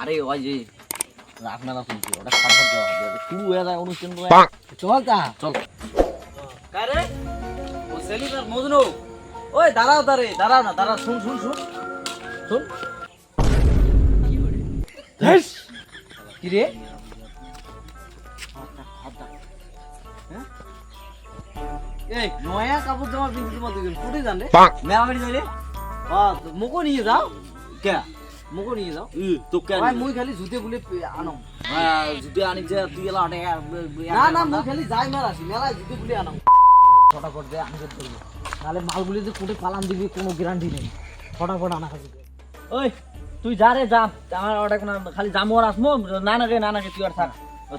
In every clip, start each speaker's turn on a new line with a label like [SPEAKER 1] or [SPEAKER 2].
[SPEAKER 1] আরে ওই যে মেলা শুনছি ওটা খারাপ যাওয়া হবে। শুরু হয়ে যায় অনুষ্ঠান
[SPEAKER 2] চল তা।
[SPEAKER 1] চল। কারে ও সেলিম আর মজনু। ওই দাঁড়াও দাঁড়ে দাঁড়াও না দাঁড়াও শুন শুন শুন। শুন। কি রে? হ্যাঁ? এই নয়া কাপড় জামা পিন্দি তোমার দুজন ফুটে যান রে? মেলা বাড়ি যাই রে। নিয়ে যাও। কে? মুখো নিয়ে যাও
[SPEAKER 2] তোকে
[SPEAKER 1] ভাই মই খালি জুতে বলে আনো।
[SPEAKER 2] জুতে আনি যে তুই এলা
[SPEAKER 1] না না মই খালি যাই মেলা আছি মেলা জুতে বলে আনো। ফটাফট দে আমি করব তাহলে মালগুলি যে কোটে পালাম দিবি কোনো গ্যারান্টি নেই। ফটাফট আনা খাবি ওই তুই যা রে যা। আমার অর্ডার খালি জামু আর আসমো না না না না তুই আর থাক। ও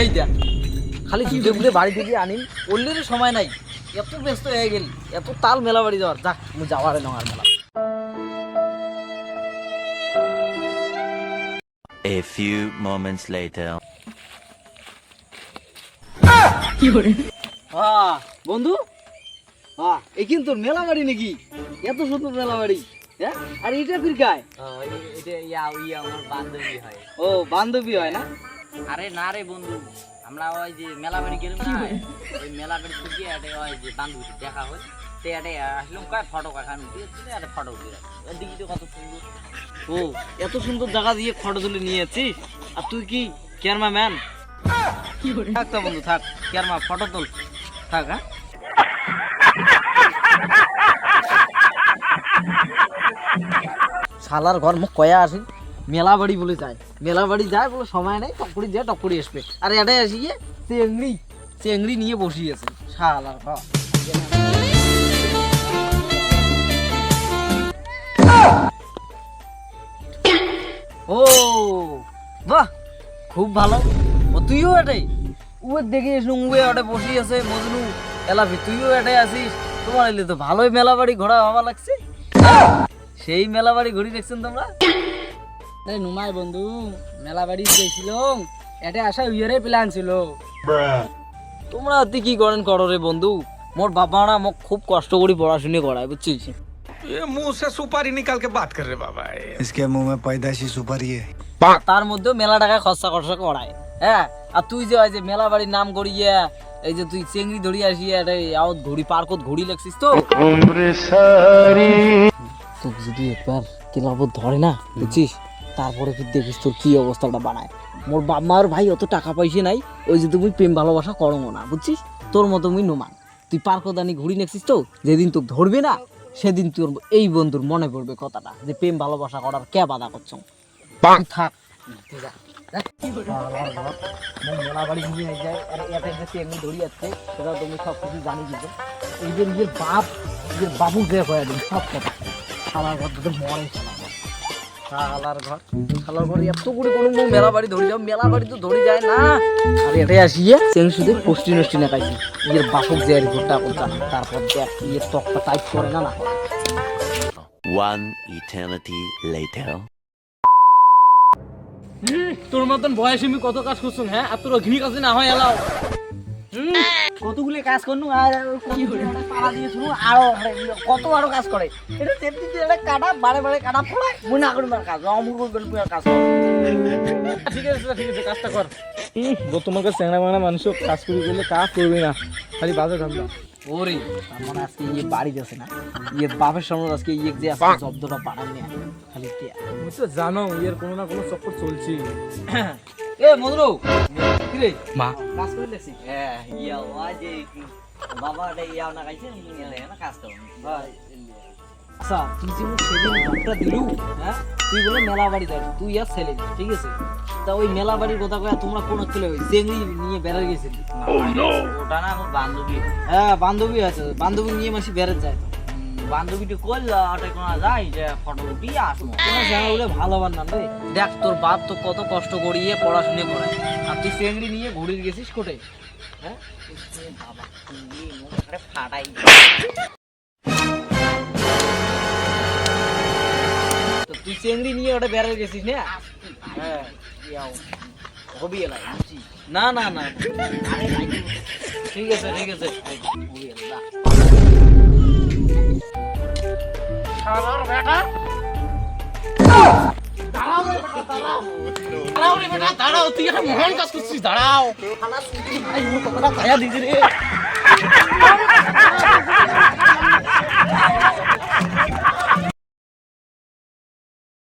[SPEAKER 1] এই দেখ খালি জুতে বলে বাড়ি থেকে আনিম ওল্লের সময় নাই। এত ব্যস্ত হয়ে গেলি এত তাল মেলা বাড়ি যাওয়ার। যাক মু যাওয়ার আর মেলা।
[SPEAKER 3] A few moments later.
[SPEAKER 1] হ্যাঁ বন্ধু? হ্যাঁ এই কিন্তু মেলা বাড়ি নাকি? এত সুন্দর মেলা বাড়ি। আর এটা ফির গায়?
[SPEAKER 2] এটা ইয়া ইয়া আমার বান্ধবী হয়।
[SPEAKER 1] ও বান্ধবী হয় না?
[SPEAKER 2] আরে না রে বন্ধু আমরা ওই যে মেলা বাড়ি গেলাম না ওই মেলা বাড়ি থেকে একটা ওই যে বান্ধবী দেখা হয় তে একটা আসলাম কয় ফটো উঠে একটা ফটো উঠে দিকে তো কত সুন্দর।
[SPEAKER 1] ও এত সুন্দর জায়গা দিয়ে ফটো তুলে নিয়ে যাচ্ছিস আর তুই কি ক্যারমা ম্যান থাক তো বন্ধু থাক। ক্যারমা ফটো তুল। থাক হ্যাঁ? শালার ঘর মুখ কয়া আসি? মেলা বাড়ি বলে যায়। মেলা বাড়ি যায় বলে সময় নেই, টকরি যায়, টকরি আসবে। আর এটাই আসি গিয়ে চেংড়ি চেংড়ি নিয়ে বসিয়েছে শালার ঘর। ও, বাহ, খুব ভালো। ও, তুইও এটাই? উয়ে দেখে উয়ে ওটা বসে আছে মজনু এলাফি তুইও এটাই আসিস? তোমার এলে তো ভালোই মেলা বাড়ি ঘোরা ভাবা লাগছে। সেই মেলা বাড়ি ঘুরি দেখছেন তোমরা
[SPEAKER 2] আরে নুমাই বন্ধু মেলা বাড়ি গেছিলাম এটা আসা উইয়ারে প্ল্যান ছিল
[SPEAKER 1] তোমরা অতি কি করেন করো রে বন্ধু মোর বাবা না মোক খুব কষ্ট করে পড়াশুনি করায় বুঝছিস
[SPEAKER 4] ये मुंह से सुपारी निकाल के बात कर रहे बाबा ये।
[SPEAKER 5] इसके मुंह में पैदाइशी सुपारी है
[SPEAKER 1] তার মধ্যেও মেলা টাকা খরচা খরচা করায় হ্যাঁ আর তুই যে ওই যে মেলা বাড়ির নাম করিয়ে এই যে তুই চেংড়ি ধরি আসিয়ে এটা আউট ঘুড়ি পার্কত ঘুড়ি লাগছিস তো তোকে যদি একবার ক্লাব ধরে না বুঝছিস? তারপরে ফির দেখিস তোর কি অবস্থাটা বানায়। মোর বাপ মার ভাই অত টাকা পয়সা নাই ওই যে তুমি প্রেম ভালোবাসা করো না বুঝছিস? তোর মতো মুই নোমান। তুই পার্কদানি ঘুড়ি নেছিস তো যেদিন তোকে ধরবে না সেদিন তোর এই বন্ধুর মনে পড়বে কথাটা যে প্রেম ভালোবাসা করার কে বাধা করছ? থাক। ঘর, এই যে নিজের বাপ নিজের বাবু যে সব কথা। শালার ঘর তোদের মরে শালার ঘর। শালার ঘর এত করে কোনো মেলা বাড়ি ধরে যাও মেলা বাড়ি তো ধরে যায় না। আর এটাই আসিয়ে চেং শুধু পোস্টি নষ্টি না পাইছি ইয়ের বাসক যে রিপোর্টটা করতে তারপর দেখ ইয়ের তকটা টাইপ করে না না
[SPEAKER 3] One eternity later.
[SPEAKER 2] তোর মতন বয়সে আমি কত কাজ করছ হ্যাঁ? আর তোর ঘিনি কাছে না হয় এলাও।
[SPEAKER 1] কতগুলি কাজ করনু? আর পাড়া দিয়ে শুনু? আরও কত আরও কাজ করে? এটা তেমনি এটা কাটা বারে বারে কাটা পড়ায় মনে করবার কাজ অমুর করবেন পুরো কাজ
[SPEAKER 2] ঠিক আছে ঠিক আছে কাজটা কর। তোমাকে চ্যাংড়া ম্যাংড়া মানুষ কাজ করি গেলে কাজ করবি না। খালি বাজে ধান্দা।
[SPEAKER 1] ওরে তার মানে আজকে ইয়ে বাড়ি যাচ্ছে না? ইয়ে বাপের সামনে আজকে ইয়ে যে আজকে শব্দটা পাঠান নিয়ে খালি টিয়া।
[SPEAKER 2] তুমি তো জানো এর কোনো না কোনো চক্কর চলছে
[SPEAKER 1] এ মধুরু! কি রে
[SPEAKER 2] মা
[SPEAKER 1] কাজ করে লেছি হ্যাঁ ইয়া ওয়া যে বাবা রে ইয়া না গাইছে নিয়ে না কাজ করো আচ্ছা তুই যে সেদিন ঘণ্টা দিলু হ্যাঁ তুই বলে মেলা বাড়ি যাবি তুই আর ছেলে ঠিক আছে? তা ওই মেলা বাড়ির কথা কয়ে তোমরা কোন ছেলে ওই চেংড়ি নিয়ে বেড়ে গেছিলি।
[SPEAKER 2] ওটা না আমার বান্ধবী।
[SPEAKER 1] হ্যাঁ বান্ধবী আছে বান্ধবী নিয়ে মাসি বেড়ে যায়। তো
[SPEAKER 2] বান্ধবীটা করলা ওটা কোনো যায় যে ফটো দিয়ে আসব
[SPEAKER 1] তোমার জানা বলে ভালো বান্না রে। দেখ, তোর বাপ তো কত কষ্ট করিয়ে পড়াশুনে করায় আর তুই চেংড়ি নিয়ে ঘুরিয়ে গেছিস কোটে? হ্যাঁ?
[SPEAKER 2] বাবা
[SPEAKER 1] তুই চেংড়ি নিয়ে ওটা বেড়ে গেছিস না? হ্যাঁ হবি এলাই না না না ঠিক আছে ঠিক আছে।
[SPEAKER 6] দাঁড়াও রে বেটা দাঁড়াও তুই একটা মহান কাজ করছিস দাঁড়াও
[SPEAKER 1] গায়া দিছে রে।